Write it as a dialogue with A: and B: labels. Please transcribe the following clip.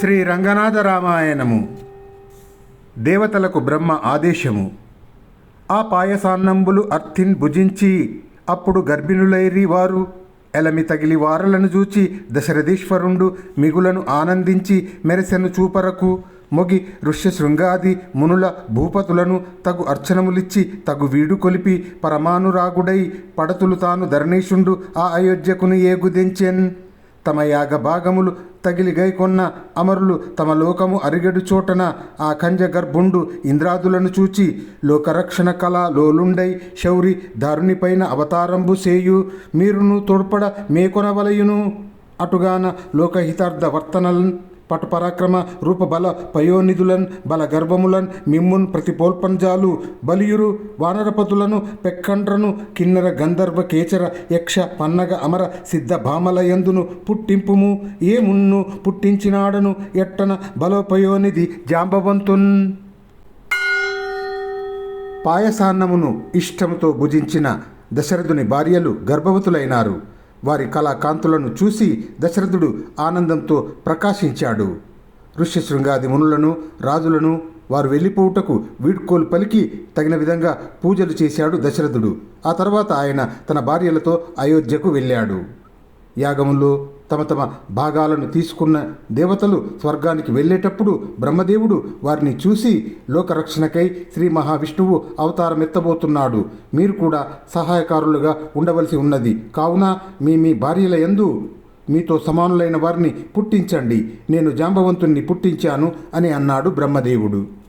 A: శ్రీ రంగనాథ రామాయణము. దేవతలకు బ్రహ్మ ఆదేశము. ఆ పాయసాన్నంబులు అర్థిన్ భుజించి అప్పుడు గర్భిణులైరి వారు ఎలమి తగిలి వారలను చూచి దశరథీశ్వరుండు మిగులను ఆనందించి మెరసెను చూపరకు మొగి ఋష్య శృంగాది మునుల భూపతులను తగు అర్చనములిచ్చి తగు వీడు కొలిపి పరమానురాగుడై పడతులు తాను ధరణీషుండు ఆ అయోధ్యకును ఏగుదించెన్. తమ యాగ భాగములు తగిలి గైకొన్న అమరులు తమ లోకము అరిగడు చోటన ఆ కంజ గర్భుండు ఇంద్రాదులను చూచి లోకరక్షణ కళ లోలుండై శౌరి దారునిపైన అవతారంబు సేయు మీరును తోడ్పడ మేకొనవలయును అటుగాన లోకహితార్థ వర్తనలను పటపరాక్రమ రూపబల పయోనిధులన్ బల గర్భములన్ మిమ్మున్ ప్రతిపోల్పంజాలు బలియురు వానరపతులను పెక్కండ్రను కిన్నర గంధర్వ కేచర యక్ష పన్నగ అమర సిద్ధ భామలయందును పుట్టింపుము ఏ మున్ను పుట్టించినాడను ఎట్టన బలోపయోనిధి జాంబవంతున్? పాయసాన్నమును ఇష్టముతో భుజించిన దశరథుని భార్యలు గర్భవతులైనారు. వారి కళాకాంతులను చూసి దశరథుడు ఆనందంతో ప్రకాశించాడు. ఋష్యశృంగాది మునులను రాజులను వారు వెళ్ళిపోవుటకు వీడ్కోలు పలికి తగిన విధంగా పూజలు చేశాడు దశరథుడు. ఆ తర్వాత ఆయన తన భార్యలతో అయోధ్యకు వెళ్ళాడు. యాగములో తమ తమ భాగాలను తీసుకున్న దేవతలు స్వర్గానికి వెళ్ళేటప్పుడు బ్రహ్మదేవుడు వారిని చూసి లోకరక్షణకై శ్రీ మహావిష్ణువు అవతారం ఎత్తబోతున్నాడు. మీరు కూడా సహాయకారులుగా ఉండవలసి ఉన్నది. కావున మీ మీ భార్యల ఎందు మీతో సమానులైన వారిని పుట్టించండి. నేను జాంబవంతుణ్ణి పుట్టించాను అని అన్నాడు బ్రహ్మదేవుడు.